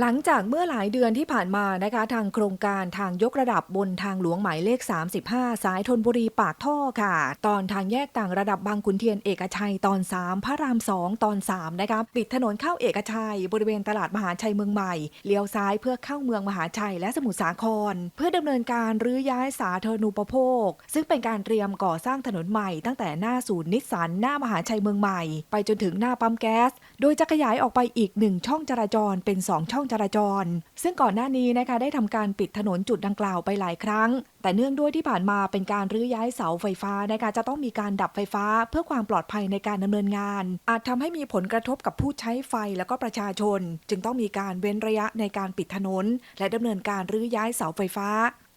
หลังจากเมื่อหลายเดือนที่ผ่านมานะคะทางโครงการทางยกระดับบนทางหลวงหมายเลข 35 สายธนบุรีปากท่อค่ะ ตอนทางแยกต่างระดับบางขุนเทียนเอกชัยตอน 3 พระราม 2 ตอน3นะคะปิดถนนเข้าเอกชัย บริเวณตลาดมหาชัยเมืองใหม่เลี้ยวซ้ายเพื่อเข้าเมืองมหาชัยและสมุทรสาคร เพื่อดำเนินการรื้อย้ายสาธารณูปโภค ซึ่งเป็นการเตรียมก่อสร้างถนนใหม่ตั้งแต่หน้าศูนย์นิสสันหน้ามหาชัยเมืองใหม่ ไปจนถึงหน้าปั๊มแก๊ส โดยจะขยายออกไปอีกหนึ่งช่องจราจรเป็น 2 ช่องจราจร ซึ่งก่อนหน้านี้นะคะได้ทำการปิดถนนจุดดังกล่าวไปหลายครั้ง แต่เนื่องด้วยที่ผ่านมาเป็นการรื้อย้ายเสาไฟฟ้านะคะจะต้องมีการดับไฟฟ้าเพื่อความปลอดภัยในการดำเนินงาน อาจทำให้มีผลกระทบกับผู้ใช้ไฟแล้วก็ประชาชน จึงต้องมีการเว้นระยะในการปิดถนน และดำเนินการรื้อย้ายเสาไฟฟ้า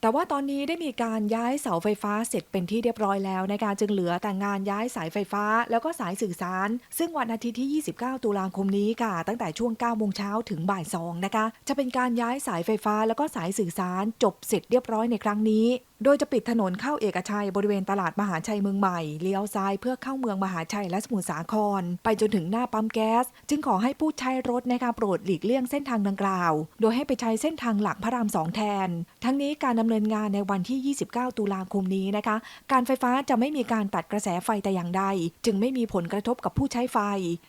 แต่ว่าตอนนี้ได้มีการย้ายเสาไฟฟ้าเสร็จเป็นที่เรียบร้อยแล้วนะคะจึงเหลือแต่งานย้ายสายไฟฟ้า แล้วก็สายสื่อสาร ซึ่งวันอาทิตย์ที่ 29 ตุลาคมนี้ค่ะ ตั้งแต่ช่วง9โมงเช้าถึงบ่าย2นะคะ จะเป็นการย้ายสายไฟฟ้า แล้วก็สายสื่อสารจบเสร็จเรียบร้อยในครั้งนี้โดยจะปิดถนนเข้าเอกชัยบริเวณตลาดมหาชัยเมืองใหม่เลี้ยวซ้ายเพื่อเข้าเมืองมหาชัยและสมุทรสาคร ไปจนถึงหน้าปั๊มแก๊ส จึงขอให้ผู้ใช้รถนะคะโปรดหลีกเลี่ยงเส้นทางดังกล่าว โดยให้ไปใช้เส้นทางหลักพระรามสองแทน ทั้งนี้การดำเนินงานในวันที่ 29 ตุลาคมนี้นะคะ การไฟฟ้าจะไม่มีการตัดกระแสไฟแต่อย่างใด จึงไม่มีผลกระทบกับผู้ใช้ไฟ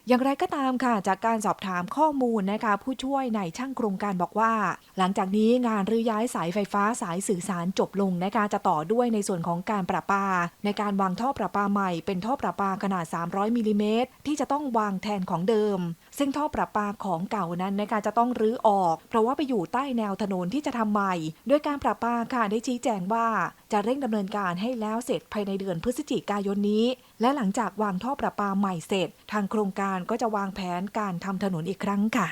อย่างไรก็ตามค่ะ จากการสอบถามข้อมูลนะคะผู้ช่วยในช่างโครงการบอกว่า หลังจากนี้งานรื้อย้ายสายไฟฟ้าสายสื่อสารจบลงนะคะจะต่อด้วยในส่วนของการประปา ในการวางท่อประปาใหม่เป็นท่อประปาขนาด 300มิลลิเมตรที่จะต้องวางแทนของเดิม ซึ่งท่อประปาของเก่านั้นนะคะจะต้องรื้อออก เพราะว่าไปอยู่ใต้แนวถนนที่จะทำใหม่ โดยการประปาค่ะได้ชี้แจงว่าจะเร่งดำเนินการให้แล้วเสร็จภายในเดือนพฤศจิกายนนี้ และหลังจากวางท่อประปาใหม่เสร็จ ทางโครงการก็จะวางแผนการทำถนนอีกครั้งค่ะ